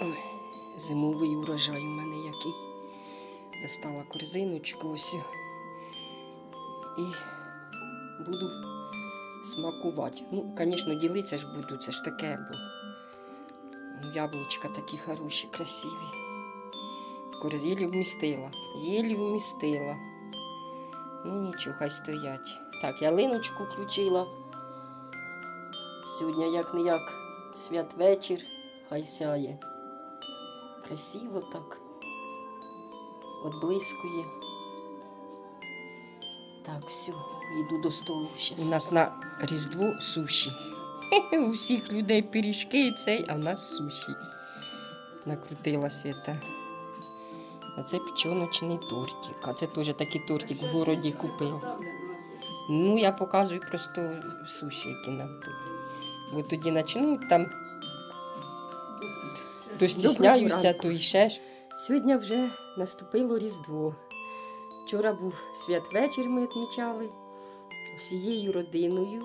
Ой, зимовий урожай у мене який. Достала корзиночку ось. І буду смакувати. Ну, звісно, ділитися ж буду, це ж таке, бо яблучка такі хороші, красиві. Корз єлі вмістила. Єлі вмістила. Ну нічого, хай стоять. Так, ялиночку включила. Сьогодні як не як святвечір, хай сяє. Красиво так. От блискує. Так, все, йду до столу щас. У нас на Різдво суші. У всіх людей пиріжки і цей, а в нас суші. Накрутила свята. А це печоночний тортик. А це теж такий тортик в городі купив. Ну, я показую просто суші, які нам тут. Бо тоді почнуть там. То стісняюся, то і ще ж. Сьогодні вже наступило Різдво. Вчора був святвечір, ми відмічали всією родиною.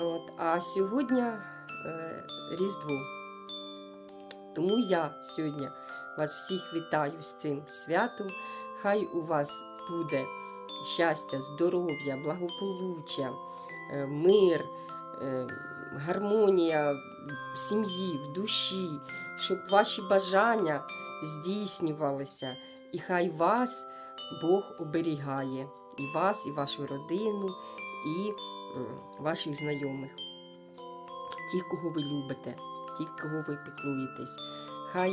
От, а сьогодні е, Різдво. Тому я сьогодні вас всіх вітаю з цим святом. Хай у вас буде щастя, здоров'я, благополуччя, е, мир, е, гармонія в сім'ї, в душі, щоб ваші бажання здійснювалися. І хай вас Бог оберігає і вас, і вашу родину, і ваших знайомих. Ті, кого ви любите, ті, кого ви піклуєтесь. Хай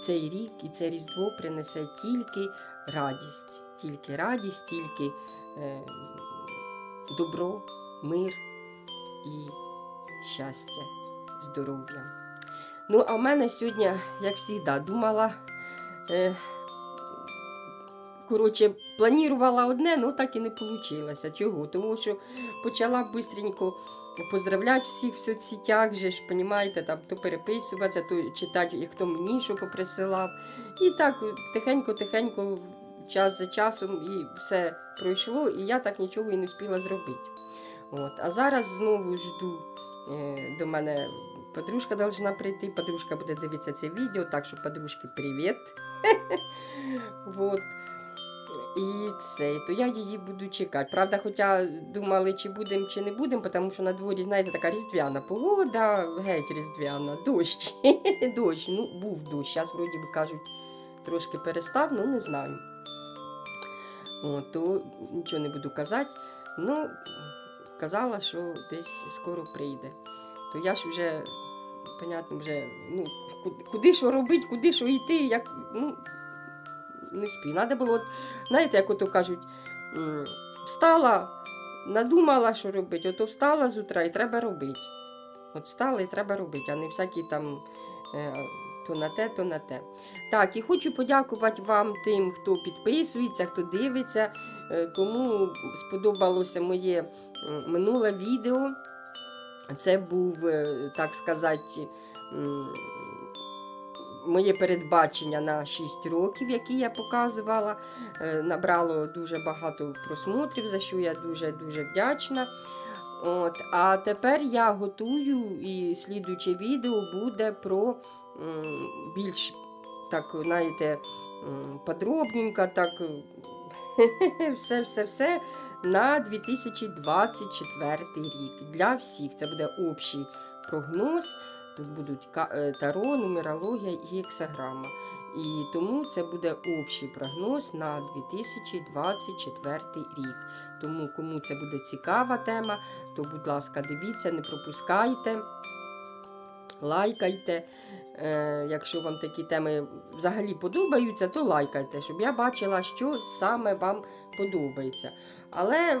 цей рік і це Різдво принесе тільки радість, тільки радість, тільки е, добро, мир і щастя, здоров'я. Ну, а в мене сьогодні, як завжди, думала. Е, Коротше, планувала одне, але так і не вийшло. Чого? Тому що почала бистренько поздравляти всіх в соцсетях, же ж, понімаєте, там то переписуватися, то читати, хто мені що поприсилав. І так тихенько-тихенько, час за часом, і все пройшло, і я так нічого і не встигла зробити. От. А зараз знову жду е, до мене. Подружка должна прийти, подружка буде дивитися це відео, так що подружки, привіт. вот. І це, то я її буду чекати. Правда, хоча думали, чи будемо, чи не будемо, тому що на дворі, знаєте, така різдвяна погода, геть різдвяна, дощ. дощ, ну, був дощ. Зараз, вроді би кажуть, трошки перестав, ну не знаю. О, то нічого не буду казати. Ну, казала, що десь скоро прийде. То я ж вже, понятно, вже, ну, куди, що робити, куди що йти, як, ну, не спію. Надо було, от, знаєте, як ото кажуть, встала, надумала, що робити, ото встала з утра і треба робити. От встала і треба робити, а не всякі там е, то на те, то на те. Так, і хочу подякувати вам тим, хто підписується, хто дивиться, е, кому сподобалося моє минуле відео. Це був, е, так сказати, моє передбачення на 6 років, які я показувала. Е, Набрало дуже багато просмотрів, за що я дуже-дуже вдячна. От, а тепер я готую і слідуюче відео буде про більш так, знаєте, подробненько, так все-все-все на 2024 рік. Для всіх це буде общий прогноз. Тут будуть е, таро, нумерологія і гексаграма. І тому це буде общий прогноз на 2024 рік. Тому кому це буде цікава тема, то, будь ласка, дивіться, не пропускайте, лайкайте. Е, якщо вам такі теми взагалі подобаються, то лайкайте, щоб я бачила, що саме вам подобається. Але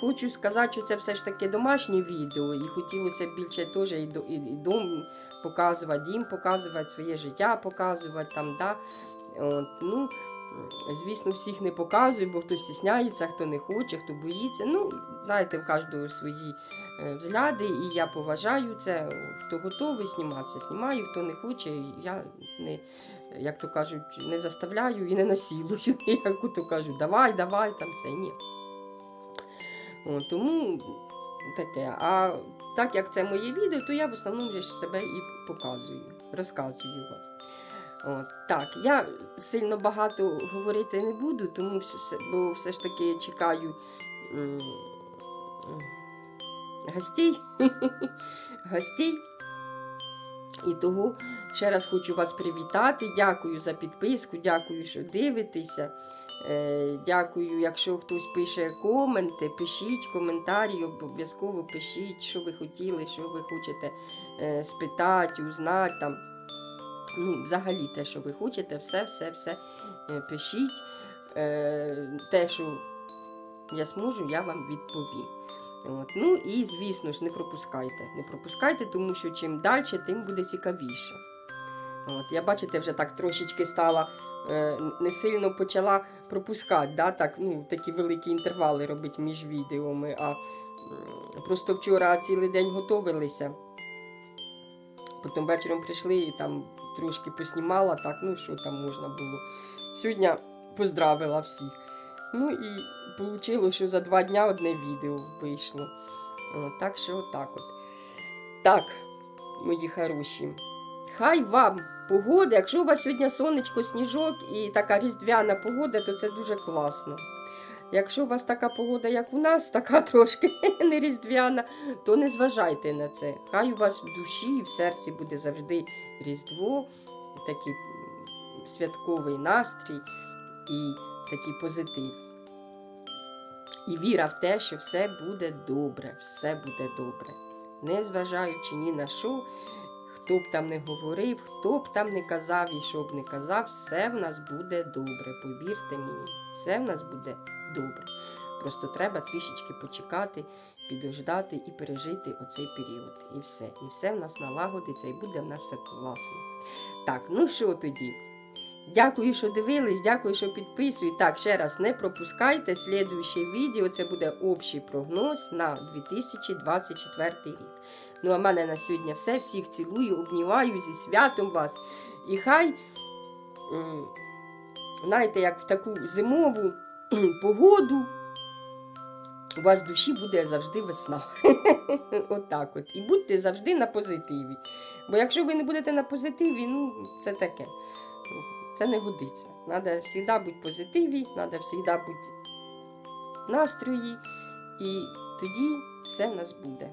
хочу сказати, що це все ж таки домашнє відео, і хотілося б більше теж і, до- і, і дом показувати, дім показувати, своє життя показувати там. Да? От, ну, звісно, всіх не показую, бо хто стісняється, хто не хоче, хто боїться. Ну, знаєте, в кожного свої е, взгляди, і я поважаю це. Хто готовий зніматися, знімаю, хто не хоче, я не, як то кажуть, не заставляю і не насилую. Як то кажуть, давай, давай, там це ні. О, тому таке. А так як це моє відео, то я в основному вже себе і показую, розказую вам. От, так, я сильно багато говорити не буду, тому все, бо все ж таки чекаю м, гостей. гостей. І того ще раз хочу вас привітати. Дякую за підписку, дякую, що дивитеся. Е, Дякую, якщо хтось пише коменти, пишіть коментарі, обов'язково пишіть, що ви хотіли, що ви хочете е, спитати, узнати там. Ну, взагалі те, що ви хочете, все, все, все е, пишіть. Е, Те, що я зможу, я вам відповім. От. Ну і звісно ж, не пропускайте. Не пропускайте, тому що чим далі, тим буде цікавіше. От, я бачите, вже так трошечки стала, е, не сильно почала пропускати, да, так, ну, такі великі інтервали робити між відеоми. А м, просто вчора цілий день готувалися. Потім вечором прийшли і там трошки поснімала, так, ну що там можна було. Сьогодні поздравила всіх. Ну і вийшло, що за два дня одне відео вийшло. Так що отак от. Так, мої хороші. Хай вам погода, якщо у вас сьогодні сонечко, сніжок і така різдвяна погода, то це дуже класно. Якщо у вас така погода, як у нас, така трошки не різдвяна, то не зважайте на це. Хай у вас в душі і в серці буде завжди Різдво, такий святковий настрій і такий позитив. І віра в те, що все буде добре, все буде добре. Незважаючи ні на що, хто б там не говорив, хто б там не казав і що б не казав, все в нас буде добре. Повірте мені, все в нас буде добре. Просто треба трішечки почекати, підождати і пережити оцей період. І все. І все в нас налагодиться, і буде в нас все класно. Так, ну що тоді? Дякую, що дивились, дякую, що підписуєте. Так, ще раз не пропускайте. Слідуюче відео це буде общий прогноз на 2024 рік. Ну, а в мене на сьогодні все. Всіх цілую, обнімаю зі святом вас. І хай, знаєте, як в таку зимову погоду. У вас в душі буде завжди весна. Отак от. І будьте завжди на позитиві. Бо якщо ви не будете на позитиві, ну це таке. Це не годиться. Треба завжди бути позитиві, треба завжди бути настрої, і тоді все в нас буде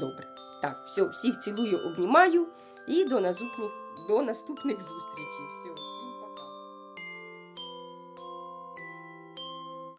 добре. Так, все, всіх цілую, обнімаю і до наступних, до наступних зустрічей. Все, всім